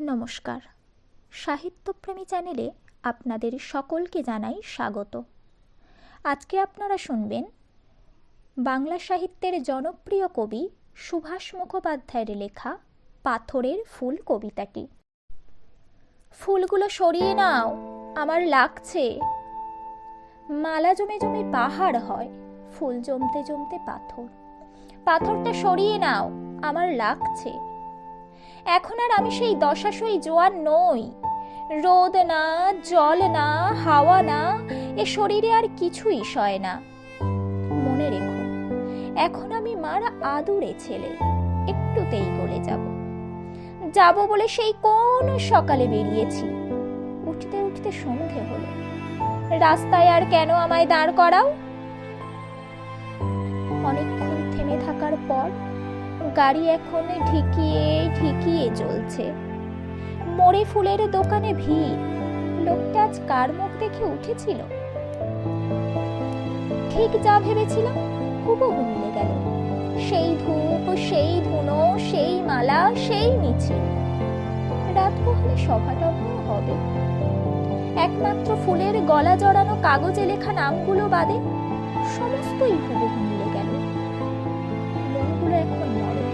নমস্কার। সাহিত্যপ্রেমী চ্যানেলে আপনাদের সকলকে জানাই স্বাগত। আজকে আপনারা শুনবেন বাংলা সাহিত্যের জনপ্রিয় কবি সুভাষ মুখোপাধ্যায়ের লেখা পাথরের ফুল কবিতাটি। ফুলগুলো সরিয়ে নাও, আমার লাগছে। মালা জমে জমে পাহাড় হয়, ফুল জমতে জমতে পাথর। পাথরটা সরিয়ে নাও, আমার লাগছে। এখন আর আমি সেই দশাশই জোয়ান নই। রোদ না, জল না, হাওয়া না, এ শরীরে আর কিছুই সয় না। মনে রেখো, এখন আমি মার আদুরে ছেলে, একটুতেই গলে যাব। যাব বলে সেই কোন সকালে বেরিয়েছি? উঠতে উঠতে সন্ধে হলো। রাস্তায় আর কেন আমায় দাঁড় করাও? অনেকক্ষণ থেমে থাকার পর গাড়ি এখন ঢিকিয়ে ঢিকিয়ে চলছে। মোড়ে ফুলের দোকানে ভিড়। লোকটা আজ কার মুখ দেখে উঠেছিল? ঠিক যা ভেবেছিলাম, হুবহু মিলে গেল। সেই ধূপ, সেই ধুনো, সেই মালা, সেই মিছিল রাত পোহালে সভাটভাও হবে। একমাত্র ফুলের গলা জড়ানো কাগজে লেখা নামগুলো বাদে সমস্তই হুবহু এখন নরম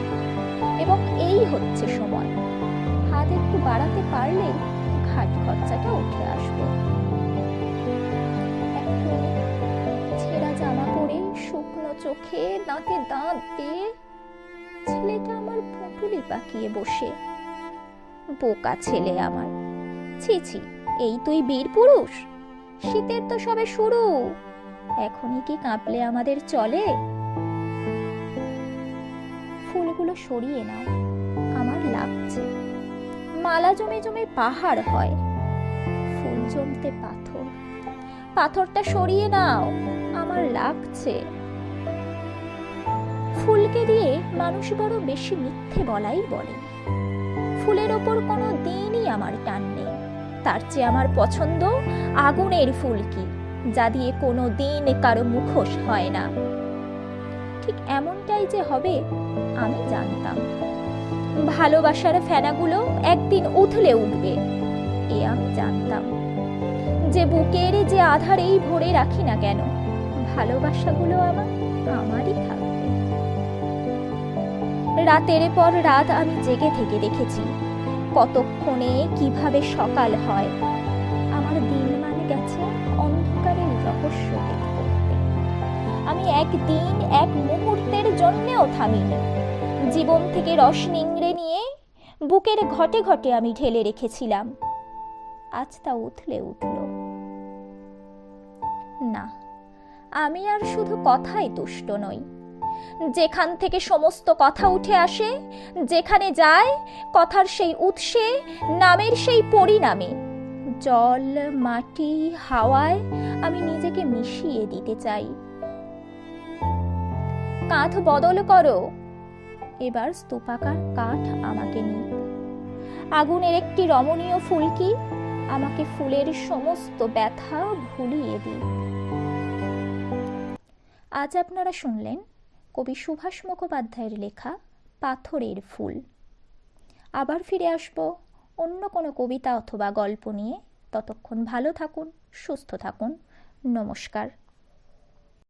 এবং এই হচ্ছে সময়। হাত একটু বাড়াতে পারলে ঘাট খরচাটা উঠে আসবে। ছেঁড়া জামা পরে শুকনো চোখে দাঁতে দাঁত দিয়ে ছেলেটা আমার পুঁটুলি পাকিয়ে বসে। বোকা ছেলে আমার। ছি ছি, এই তুই বীর পুরুষ? শীতের তো সবে শুরু। এখনই কি কাঁপলে আমাদের চলে? ফুলগুলো সরিয়ে নাও। আমার লাগছে। মালা জমে জমে পাহাড় হয়। ফুল জমতে পাথর। পাথরটা সরিয়ে নাও। আমার লাগছে। ফুলকে দিয়ে মানুষ বড় বেশি মিথ্যে বলাই বলে। ফুলের ওপর কোনো দিনই আমার টান নেই। তার চেয়ে আমার পছন্দ আগুনের ফুলকি, যা দিয়ে কোনো দিন কারও মুখোশ হয় না। ঠিক এমনটাই যে হবে। আমি জানতাম। ভালোবাসার ফেনাগুলো একদিন উথলে উঠবে, এ আমি জানতাম। যে বুকের যে আধারেই ভরে রাখি না কেন, ভালোবাসাগুলো আমার, আমারই থাকবে। রাতের পর রাত আমি জেগে থেকে দেখেছি, কতক্ষণে কীভাবে সকাল হয়। আমার দিন মানে গেছে অন্ধকারের রহস্য আমি একদিন এক মুহূর্তের জন্যেও থামিনি। জীবন থেকে রস নিংড়ে নিয়ে বুকের ঘটে ঘটে আমি ঢেলে রেখেছিলাম। আজ তা উথলে উঠল। না, আমি আর শুধু কথায় তুষ্ট নই। যেখান থেকে সমস্ত কথা উঠে আসে, যেখানে যায়, কথার সেই উৎসে, নামের সেই পরিণামে, জল, মাটি, হাওয়ায় আমি নিজেকে মিশিয়ে দিতে চাই। কাঁধ বদল করো এবার স্তূপাকার কাঠ আমাকে নিই আগুনের একটি রমণীয় ফুলকি আমাকে ফুলের সমস্ত ব্যথা ভুলিয়ে দিই আজ আপনারা শুনলেন কবি সুভাষ মুখোপাধ্যায়ের লেখা পাথরের ফুল। আবার ফিরে আসব অন্য কোনো কবিতা অথবা গল্প নিয়ে। ততক্ষণ ভালো থাকুন, সুস্থ থাকুন। নমস্কার।